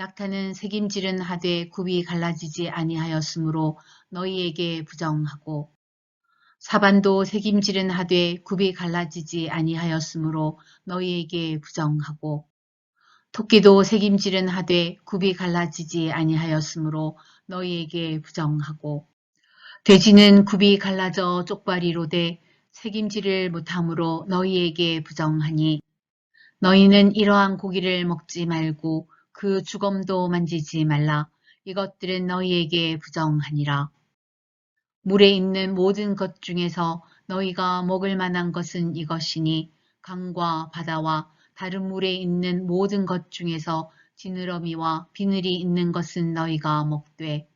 낙타는 색임질은 하되 굽이 갈라지지 아니하였으므로 너희에게 부정하고 사반도 색임질은 하되 굽이 갈라지지 아니하였으므로 너희에게 부정하고 토끼도 색임질은 하되 굽이 갈라지지 아니하였으므로 너희에게 부정하고 돼지는 굽이 갈라져 쪽발이로 돼 색임질을 못함으로 너희에게 부정하니 너희는 이러한 고기를 먹지 말고 그 주검도 만지지 말라. 이것들은 너희에게 부정하니라. 물에 있는 모든 것 중에서 너희가 먹을 만한 것은 이것이니 강과 바다와 다른 물에 있는 모든 것 중에서 지느러미와 비늘이 있는 것은 너희가 먹되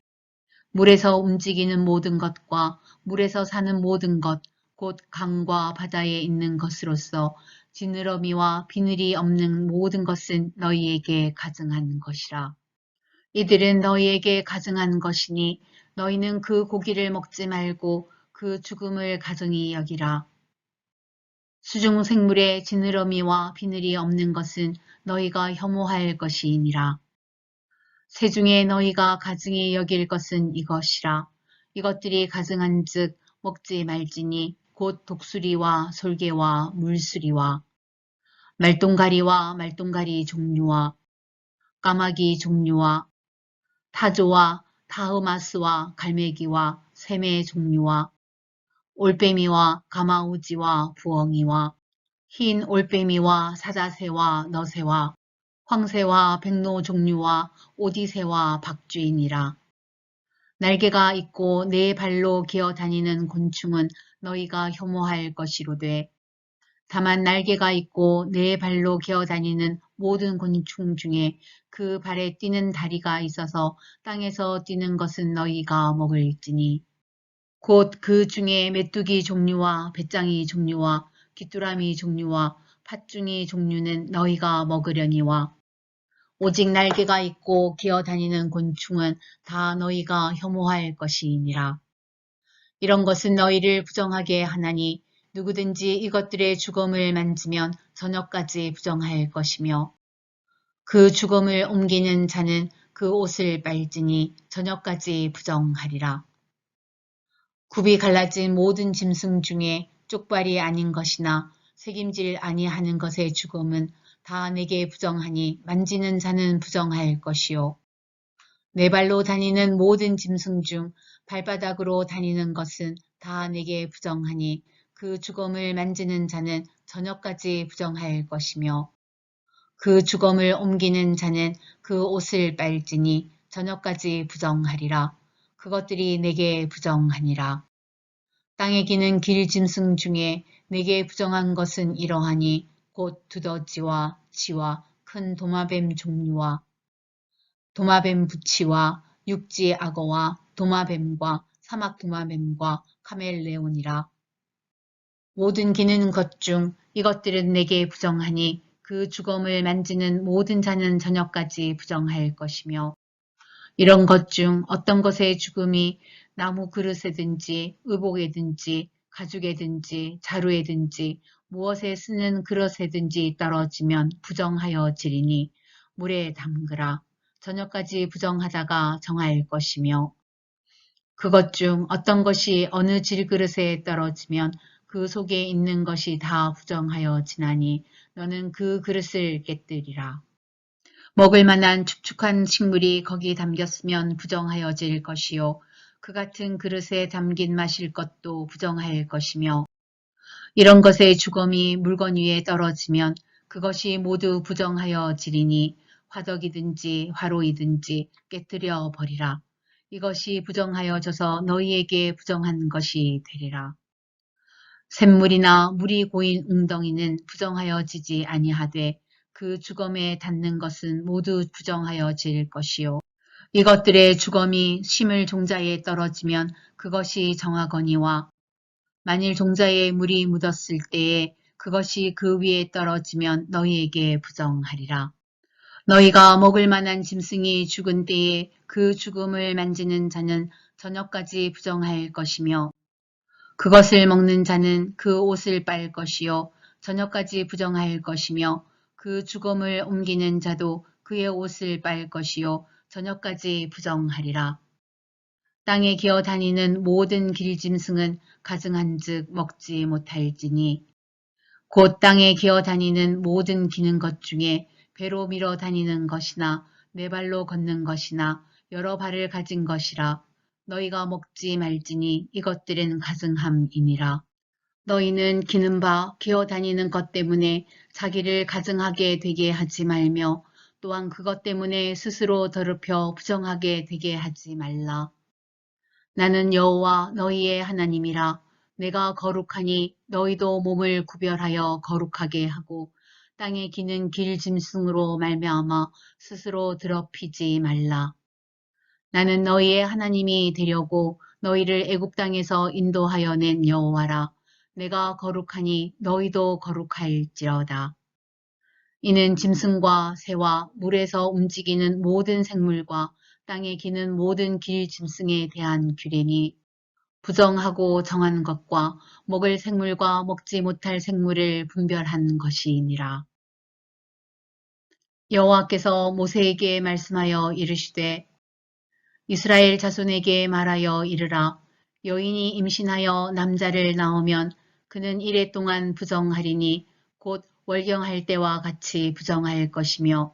물에서 움직이는 모든 것과 물에서 사는 모든 것, 곧 강과 바다에 있는 것으로서 지느러미와 비늘이 없는 모든 것은 너희에게 가증한 것이라. 이들은 너희에게 가증한 것이니 너희는 그 고기를 먹지 말고 그 죽음을 가증히 여기라. 수중 생물의 지느러미와 비늘이 없는 것은 너희가 혐오할 것이니라. 새 중에 너희가 가증히 여길 것은 이것이라. 이것들이 가증한 즉 먹지 말지니 곧 독수리와 솔개와 물수리와 말똥가리와 말똥가리 종류와 까마귀 종류와 타조와 타흐마스와 갈매기와 샘의 종류와 올빼미와 가마우지와 부엉이와 흰 올빼미와 사자새와 너새와 황새와 백로 종류와 오디새와 박쥐이니라. 날개가 있고 네 발로 기어 다니는 곤충은 너희가 혐오할 것이로되. 다만 날개가 있고 네 발로 기어 다니는 모든 곤충 중에 그 발에 뛰는 다리가 있어서 땅에서 뛰는 것은 너희가 먹을지니. 곧 그 중에 메뚜기 종류와 배짱이 종류와 귀뚜라미 종류와 팥중이 종류는 너희가 먹으려니와 오직 날개가 있고 기어 다니는 곤충은 다 너희가 혐오할 것이니라. 이런 것은 너희를 부정하게 하나니 누구든지 이것들의 죽음을 만지면 저녁까지 부정할 것이며 그 죽음을 옮기는 자는 그 옷을 빨지니 저녁까지 부정하리라. 굽이 갈라진 모든 짐승 중에 쪽발이 아닌 것이나 책임질 아니하는 것의 죽음은 다 내게 부정하니 만지는 자는 부정할 것이요. 네 발로 다니는 모든 짐승 중 발바닥으로 다니는 것은 다 내게 부정하니 그 죽음을 만지는 자는 저녁까지 부정할 것이며 그 죽음을 옮기는 자는 그 옷을 빨지니 저녁까지 부정하리라. 그것들이 내게 부정하니라. 땅에 기는 길 짐승 중에 내게 부정한 것은 이러하니 곧 두더지와 치와 큰 도마뱀 종류와 도마뱀 부치와 육지 악어와 도마뱀과 사막 도마뱀과 카멜레온이라. 모든 기는 것 중 이것들은 내게 부정하니 그 죽음을 만지는 모든 자는 저녁까지 부정할 것이며 이런 것 중 어떤 것의 죽음이 나무 그릇에든지 의복에든지 가죽에든지 자루에든지 무엇에 쓰는 그릇에든지 떨어지면 부정하여 지리니 물에 담그라. 저녁까지 부정하다가 정할 것이며 그것 중 어떤 것이 어느 질그릇에 떨어지면 그 속에 있는 것이 다 부정하여 지나니 너는 그 그릇을 깨뜨리라. 먹을 만한 축축한 식물이 거기 담겼으면 부정하여질 것이요. 그 같은 그릇에 담긴 마실 것도 부정할 것이며 이런 것의 죽음이 물건 위에 떨어지면 그것이 모두 부정하여 지리니 화덕이든지 화로이든지 깨뜨려 버리라. 이것이 부정하여져서 너희에게 부정한 것이 되리라. 샘물이나 물이 고인 웅덩이는 부정하여지지 아니하되 그 주검에 닿는 것은 모두 부정하여질 것이요. 이것들의 주검이 심을 종자에 떨어지면 그것이 정하거니와 만일 종자에 물이 묻었을 때에 그것이 그 위에 떨어지면 너희에게 부정하리라. 너희가 먹을 만한 짐승이 죽은 때에 그 죽음을 만지는 자는 저녁까지 부정할 것이며 그것을 먹는 자는 그 옷을 빨 것이요 저녁까지 부정할 것이며 그 죽음을 옮기는 자도 그의 옷을 빨 것이요 저녁까지 부정하리라. 땅에 기어 다니는 모든 길짐승은 가증한즉 먹지 못할지니 곧 땅에 기어 다니는 모든 기는 것 중에 배로 밀어 다니는 것이나 네 발로 걷는 것이나 여러 발을 가진 것이라 너희가 먹지 말지니 이것들은 가증함이니라. 너희는 기는 바 기어 다니는 것 때문에 자기를 가증하게 되게 하지 말며 또한 그것 때문에 스스로 더럽혀 부정하게 되게 하지 말라. 나는 여호와 너희의 하나님이라 내가 거룩하니 너희도 몸을 구별하여 거룩하게 하고 땅에 기는 길 짐승으로 말미암아 스스로 더럽히지 말라. 나는 너희의 하나님이 되려고 너희를 애굽 땅에서 인도하여 낸 여호와라. 내가 거룩하니 너희도 거룩할지어다. 이는 짐승과 새와 물에서 움직이는 모든 생물과 땅에 기는 모든 길 짐승에 대한 규례니 부정하고 정한 것과 먹을 생물과 먹지 못할 생물을 분별한 것이니라. 여호와께서 모세에게 말씀하여 이르시되 이스라엘 자손에게 말하여 이르라 여인이 임신하여 남자를 낳으면 그는 이래 동안 부정하리니 곧 월경할 때와 같이 부정할 것이며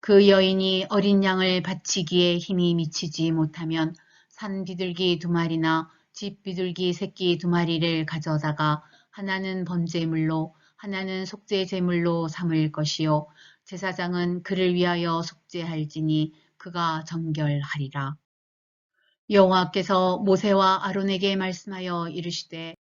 그 여인이 어린 양을 바치기에 힘이 미치지 못하면 산 비둘기 두 마리나 집 비둘기 새끼 두 마리를 가져다가 하나는 번제물로 하나는 속죄제물로 삼을 것이요 제사장은 그를 위하여 속죄할지니 그가 정결하리라. 여호와께서 모세와 아론에게 말씀하여 이르시되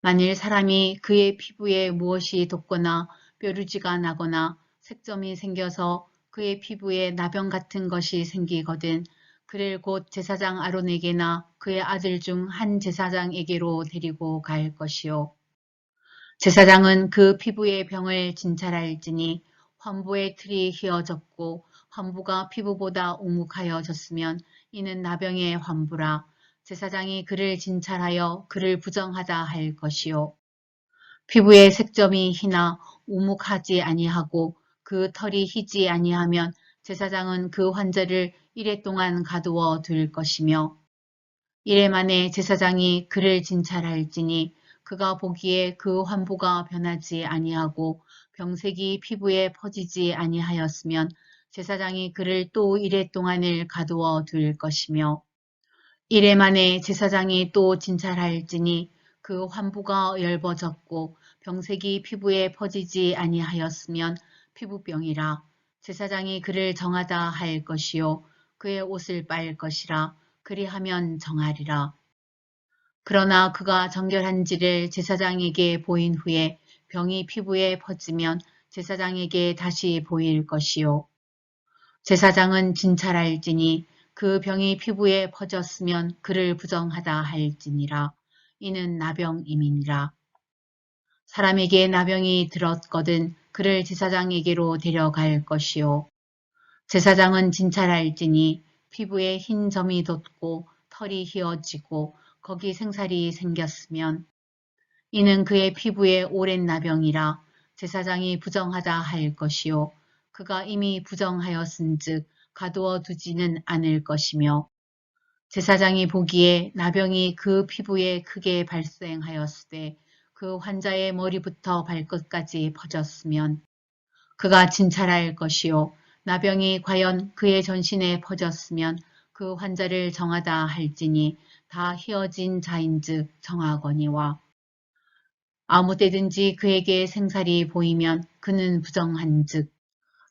만일 사람이 그의 피부에 무엇이 돋거나 뾰루지가 나거나 색점이 생겨서 그의 피부에 나병 같은 것이 생기거든 그를 곧 제사장 아론에게나 그의 아들 중 한 제사장에게로 데리고 갈 것이요. 제사장은 그 피부의 병을 진찰할지니 환부의 틀이 휘어졌고 환부가 피부보다 오묵하여졌으면 이는 나병의 환부라 제사장이 그를 진찰하여 그를 부정하다 할 것이요. 피부의 색점이 희나 오묵하지 아니하고 그 털이 희지 아니하면 제사장은 그 환자를 이래 동안 가두어 둘 것이며 이래 만에 제사장이 그를 진찰할지니 그가 보기에 그 환부가 변하지 아니하고 병색이 피부에 퍼지지 아니하였으면 제사장이 그를 또 이래 동안을 가두어 둘 것이며 이래 만에 제사장이 또 진찰할지니 그 환부가 엷어졌고 병색이 피부에 퍼지지 아니하였으면 피부병이라 제사장이 그를 정하다 할 것이요 그의 옷을 빨 것이라 그리하면 정하리라. 그러나 그가 정결한지를 제사장에게 보인 후에 병이 피부에 퍼지면 제사장에게 다시 보일 것이요. 제사장은 진찰할지니 그 병이 피부에 퍼졌으면 그를 부정하다 할지니라. 이는 나병임이니라. 사람에게 나병이 들었거든 그를 제사장에게로 데려갈 것이요. 제사장은 진찰할지니 피부에 흰 점이 돋고 털이 휘어지고 거기 생살이 생겼으면 이는 그의 피부에 오랜 나병이라 제사장이 부정하다 할 것이요 그가 이미 부정하였은즉 가두어 두지는 않을 것이며 제사장이 보기에 나병이 그 피부에 크게 발생하였으되 그 환자의 머리부터 발끝까지 퍼졌으면 그가 진찰할 것이요. 나병이 과연 그의 전신에 퍼졌으면 그 환자를 정하다 할지니 다 휘어진 자인즉 정하거니와 아무 때든지 그에게 생살이 보이면 그는 부정한즉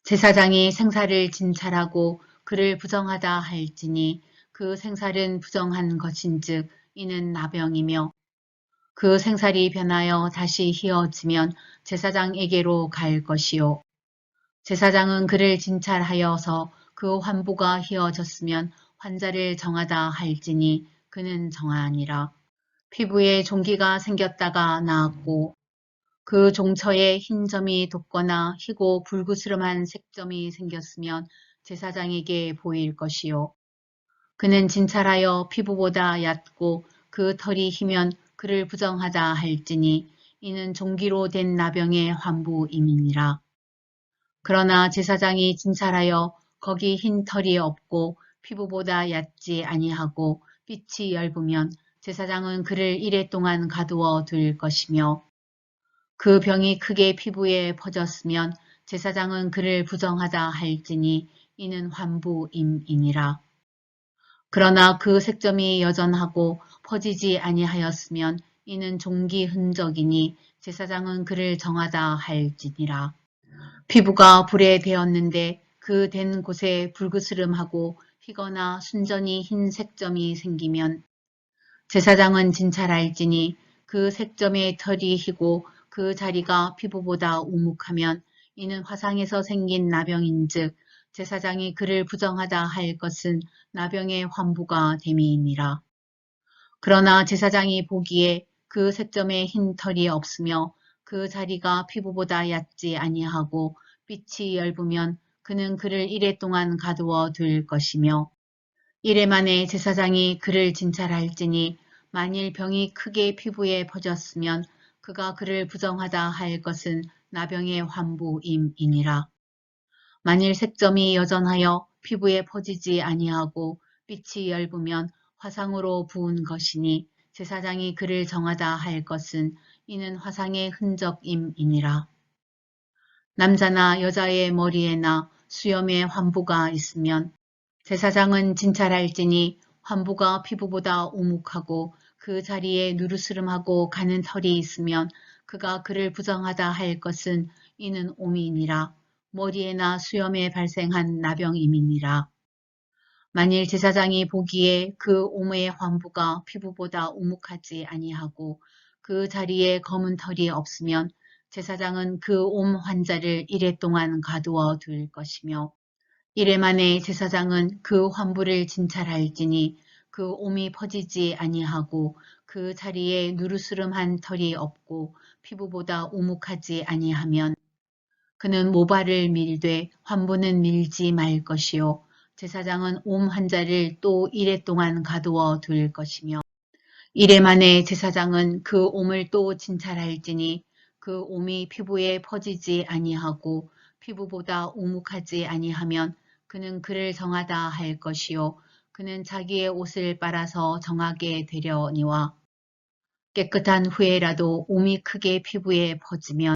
제사장이 생살을 진찰하고 그를 부정하다 할지니 그 생살은 부정한 것인즉 이는 나병이며 그 생살이 변하여 다시 휘어지면 제사장에게로 갈 것이요 제사장은 그를 진찰하여서 그 환부가 휘어졌으면 환자를 정하다 할지니 그는 정하니라. 피부에 종기가 생겼다가 나았고 그 종처에 흰 점이 돋거나 희고 불그스름한 색점이 생겼으면 제사장에게 보일 것이요. 그는 진찰하여 피부보다 얕고 그 털이 희면 그를 부정하다 할지니 이는 종기로 된 나병의 환부임이니라. 그러나 제사장이 진찰하여 거기 흰 털이 없고 피부보다 얕지 아니하고 빛이 엷으면 제사장은 그를 이래 동안 가두어 둘 것이며 그 병이 크게 피부에 퍼졌으면 제사장은 그를 부정하다 할지니 이는 환부임이니라. 그러나 그 색점이 여전하고 퍼지지 아니하였으면 이는 종기 흔적이니 제사장은 그를 정하다 할지니라. 피부가 불에 되었는데 그 된 곳에 불그스름하고 휘거나 순전히 흰 색점이 생기면 제사장은 진찰할지니 그 색점의 털이 희고 그 자리가 피부보다 우묵하면 이는 화상에서 생긴 나병인즉 제사장이 그를 부정하다 할 것은 나병의 환부가 됨이니라. 그러나 제사장이 보기에 그 색점에 흰 털이 없으며 그 자리가 피부보다 얕지 아니하고 빛이 엷으면 그는 그를 이래 동안 가두어 둘 것이며 이래 만에 제사장이 그를 진찰할지니 만일 병이 크게 피부에 퍼졌으면 그가 그를 부정하다 할 것은 나병의 환부임이니라. 만일 색점이 여전하여 피부에 퍼지지 아니하고 빛이 엷으면 화상으로 부은 것이니 제사장이 그를 정하다 할 것은 이는 화상의 흔적임이니라. 남자나 여자의 머리에나 수염에 환부가 있으면 제사장은 진찰할지니 환부가 피부보다 오묵하고 그 자리에 누르스름하고 가는 털이 있으면 그가 그를 부정하다 할 것은 이는 오미니라. 머리에나 수염에 발생한 나병임이니라. 만일 제사장이 보기에 그 오무의 환부가 피부보다 우묵하지 아니하고 그 자리에 검은 털이 없으면 제사장은 그 옴 환자를 이래 동안 가두어 둘 것이며 이래 만에 제사장은 그 환부를 진찰할지니 그 옴이 퍼지지 아니하고 그 자리에 누르스름한 털이 없고 피부보다 우묵하지 아니하면 그는 모발을 밀되 환부는 밀지 말 것이요. 제사장은 옴 환자를 또 이래 동안 가두어 둘 것이며 이래 만에 제사장은 그 옴을 또 진찰할지니 그 옴이 피부에 퍼지지 아니하고 피부보다 우묵하지 아니하면 그는 그를 정하다 할 것이요. 그는 자기의 옷을 빨아서 정하게 되려니와 깨끗한 후에라도 옴이 크게 피부에 퍼지면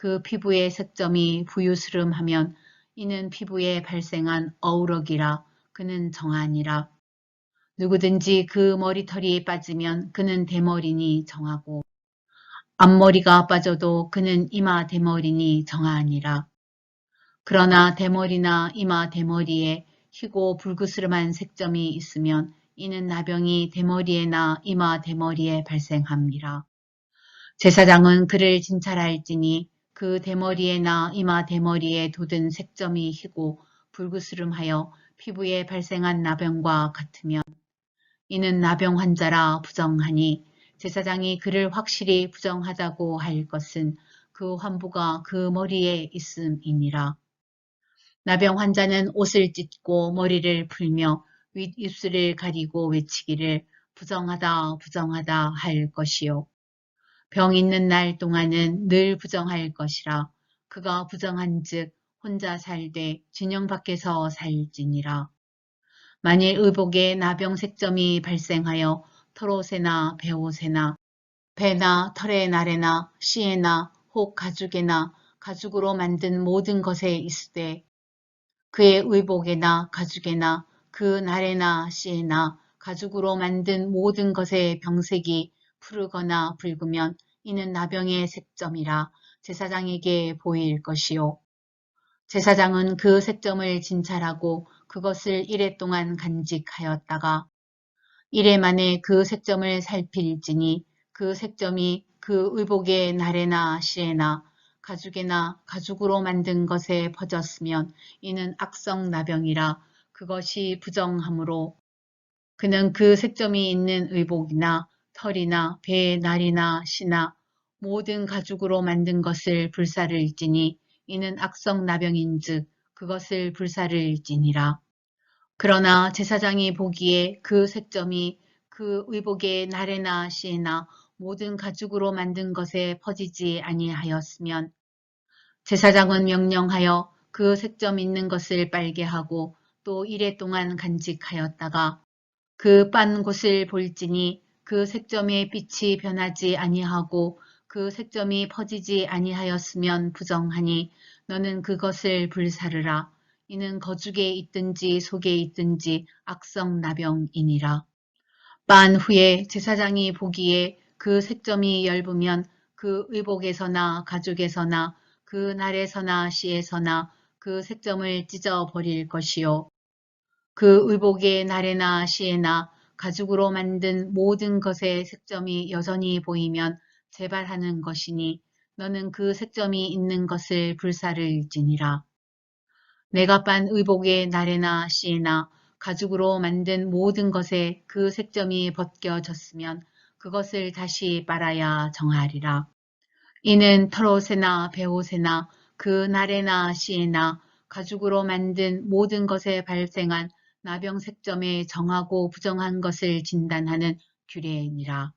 그 피부의 색점이 부유스름하면 이는 피부에 발생한 어우러기라 그는 정하니라. 누구든지 그 머리털이 빠지면 그는 대머리니 정하고 앞머리가 빠져도 그는 이마 대머리니 정하니라. 그러나 대머리나 이마 대머리에 희고 불그스름한 색점이 있으면 이는 나병이 대머리에나 이마 대머리에 발생함이라. 제사장은 그를 진찰할지니 그 대머리에나 이마 대머리에 돋은 색점이 희고 불그스름하여 피부에 발생한 나병과 같으면 이는 나병 환자라 부정하니 제사장이 그를 확실히 부정하다고 할 것은 그 환부가 그 머리에 있음이니라. 나병 환자는 옷을 찢고 머리를 풀며 윗입술을 가리고 외치기를 부정하다 부정하다 할 것이요. 병 있는 날 동안은 늘 부정할 것이라 그가 부정한 즉 혼자 살되 진영 밖에서 살지니라. 만일 의복에 나병 색점이 발생하여 털옷에나 배옷에나 배나 털의 날에나 씨에나 혹 가죽에나 가죽으로 만든 모든 것에 있으되 그의 의복에나 가죽에나 그 날에나 씨에나 가죽으로 만든 모든 것의 병색이 푸르거나 붉으면 이는 나병의 색점이라 제사장에게 보일 것이요. 제사장은 그 색점을 진찰하고 그것을 이래 동안 간직하였다가 이래 만에 그 색점을 살필지니 그 색점이 그 의복의 날에나 시에나 가죽에나 가죽으로 만든 것에 퍼졌으면 이는 악성 나병이라 그것이 부정하므로 그는 그 색점이 있는 의복이나 털이나 배의 날이나 시나 모든 가죽으로 만든 것을 불사를지니 이는 악성 나병인즉 그것을 불사를지니라. 그러나 제사장이 보기에 그 색점이 그 의복의 날에나 시에나 모든 가죽으로 만든 것에 퍼지지 아니하였으면 제사장은 명령하여 그 색점 있는 것을 빨게 하고 또 이래 동안 간직하였다가 그 빤 곳을 볼지니 그 색점의 빛이 변하지 아니하고 그 색점이 퍼지지 아니하였으면 부정하니 너는 그것을 불사르라. 이는 거죽에 있든지 속에 있든지 악성 나병이니라. 빤 후에 제사장이 보기에 그 색점이 엷으면 그 의복에서나 가죽에서나 그 날에서나 시에서나 그 색점을 찢어 버릴 것이요. 그 의복의 날에나 시에나 가죽으로 만든 모든 것의 색점이 여전히 보이면 재발하는 것이니 너는 그 색점이 있는 것을 불사를지니라. 내가 빤 의복의 날에나 시에나 가죽으로 만든 모든 것에 그 색점이 벗겨졌으면 그것을 다시 빨아야 정하리라. 이는 털옷에나 배옷에나 그 날에나 시에나 가죽으로 만든 모든 것에 발생한 나병 색점에 정하고 부정한 것을 진단하는 규례이니라.